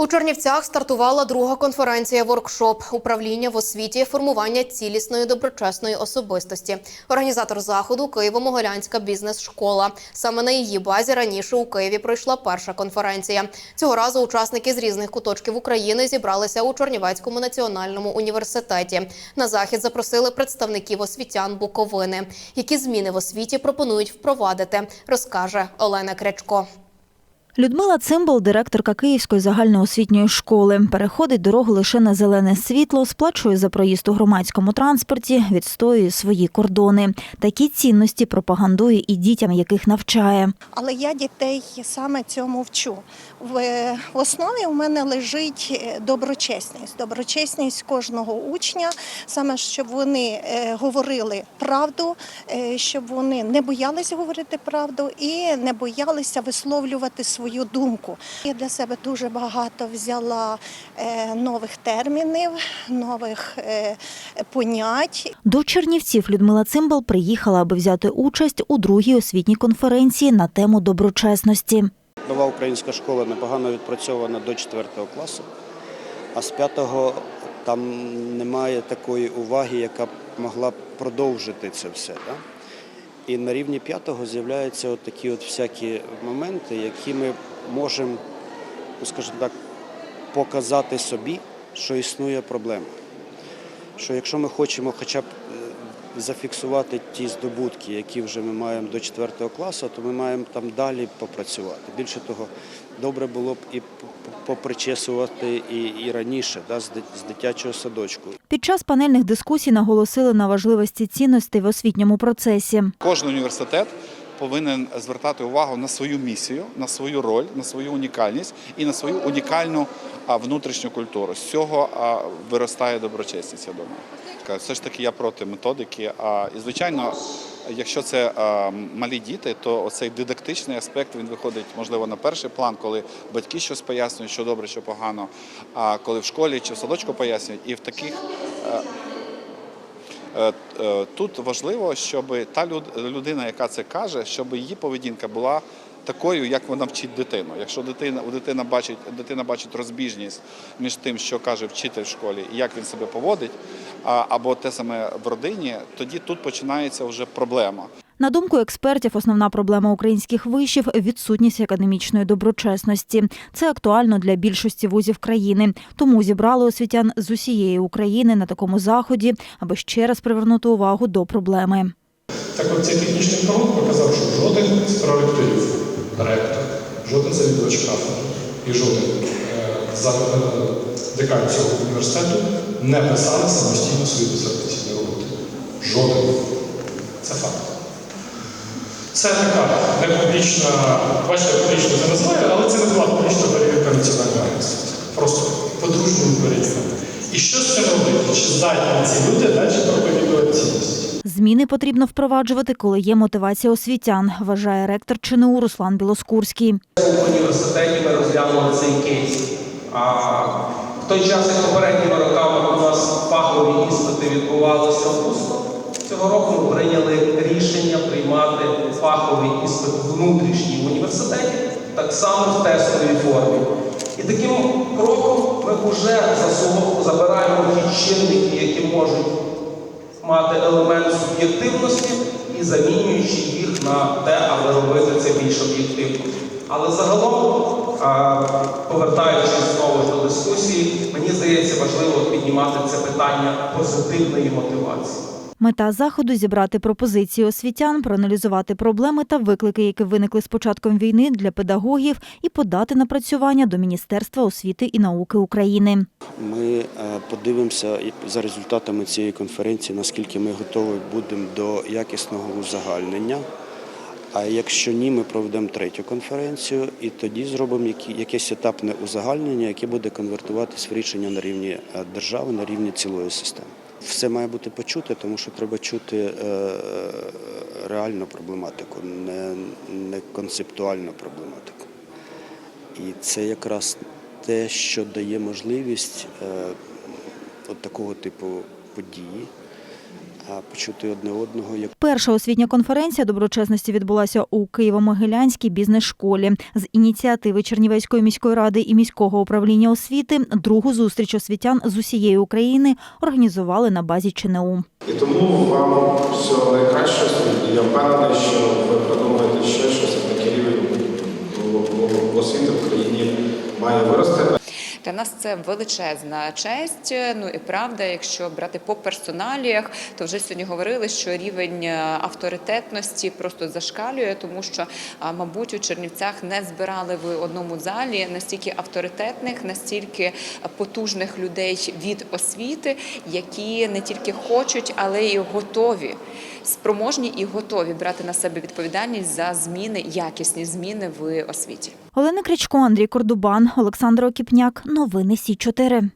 У Чернівцях стартувала друга конференція воркшоп управління в освіті, формування цілісної доброчесної особистості. Організатор заходу Києво-Могилянська бізнес-школа. Саме на її базі раніше у Києві пройшла перша конференція. Цього разу учасники з різних куточків України зібралися у Чернівецькому національному університеті. На захід запросили представників освітян Буковини. Які зміни в освіті пропонують впровадити, розкаже Олена Крячко. Людмила Цимбал, директорка Київської загальноосвітньої школи, переходить дорогу лише на зелене світло, сплачує за проїзд у громадському транспорті, відстоює свої кордони. Такі цінності пропагандує і дітям, яких навчає. Але я дітей саме цьому вчу. В, основі у мене лежить е, доброчесність. Доброчесність кожного учня, саме щоб вони е, говорили правду, е, щоб вони не боялися говорити правду і не боялися висловлювати свою думку. Я для себе дуже багато взяла е, нових термінів, нових е, понять. До Чернівців Людмила Цимбал приїхала, аби взяти участь у другій освітній конференції на тему доброчесності. Нова українська школа непогано відпрацьована до 4 класу, а з 5 там немає такої уваги, яка б могла продовжити це все. Да? І на рівні п'ятого з'являються от такі от всякі моменти, які ми можемо, ну, скажімо так, показати собі, що існує проблема. Що якщо ми хочемо хоча б е, зафіксувати ті здобутки, які вже ми маємо до 4 класу, то ми маємо там далі попрацювати. Більше того, добре було б і попричесувати і, і раніше, да, з дитячого садочку. Під час панельних дискусій наголосили на важливості цінностей в освітньому процесі. Кожен університет повинен звертати увагу на свою місію, на свою роль, на свою унікальність і на свою унікальну внутрішню культуру. З цього виростає доброчесність, я думаю. Така, Все ж таки я проти методики. А, і звичайно, якщо це малі діти, то оцей дидактичний аспект він виходить, можливо, на перший план, коли батьки щось пояснюють, що добре, що погано. А коли в школі чи в садочку пояснюють, і в таких Е, е, Тут важливо, щоб та люд- людина, яка це каже, щоб її поведінка була такою, як вона вчить дитину. Якщо дитина у дитина бачить, дитина бачить розбіжність між тим, що каже вчитель в школі, і як він себе поводить, а- або те саме в родині, тоді тут починається вже проблема. На думку експертів, основна проблема українських вишів відсутність академічної доброчесності. Це актуально для більшості вузів країни. Тому зібрали освітян з усієї України на такому заході, аби ще раз привернути увагу до проблеми. Так от цей технічний прогон показав, що жоден з проректорів, ректор, жоден завідувач кафедри і жоден е, е, декан цього університету не писали самостійно свої дисертаційні роботи. Жоден. Це факт. Це така непублічна, бачите, публічно це називаю, але це не була публічна перевірка національної агентства. Просто по-дружньому перевірка. І що з цим робити? Чи здатні ці люди далі проповідувати цінності? Зміни потрібно впроваджувати, коли є мотивація освітян, вважає ректор ЧНУ Руслан Білоскурський. В університеті ми розглянули цей кейс. В той час, як попередніми роками у нас фахові іспити відбувалися усно, цього року ми прийняли рішення приймати фаховий іспит внутрішній в університеті, так само в тестовій формі. І таким кроком ми вже забираємо і замінюючи їх на те, аби робити це більш об'єктивно. Але загалом, повертаючись знову ж до дискусії, мені здається важливо піднімати це питання позитивної мотивації. Мета заходу зібрати пропозиції освітян, проаналізувати проблеми та виклики, які виникли з початком війни для педагогів, і подати напрацювання до Міністерства освіти і науки України. Ми е, подивимося за результатами цієї конференції, наскільки ми готові будемо до якісного узагальнення. А якщо ні, ми проведемо третю конференцію і тоді зробимо якесь етапне узагальнення, яке буде конвертуватись в рішення на рівні е, держави, на рівні цілої системи. Все має бути почуте, тому що треба чути е, реальну проблематику, не, не концептуальну проблематику. І це якраз те, що дає можливість е, от такого типу події почути одне одного. як Перша освітня конференція доброчесності відбулася у Києво-Могилянській бізнес-школі. З ініціативи Чернівецької міської ради і міського управління освіти другу зустріч освітян з усієї України організували на базі ЧНУ. І тому вам всього найкращого. І я впевнений, що ви продумаєте ще щось, такий рівень освіти в країні має вирости. Для нас це величезна честь. Ну і правда, якщо брати по персоналіях, то вже сьогодні говорили, що рівень е, авторитетності просто зашкалює, тому що, мабуть, у Чернівцях не збирали в одному залі настільки авторитетних, настільки потужних людей від освіти, які не тільки хочуть, але й готові, спроможні і готові брати на себе відповідальність за зміни, якісні зміни в освіті. Олена Кричко, Андрій Кордубан, Олександр Окіпняк. Новини Сі 4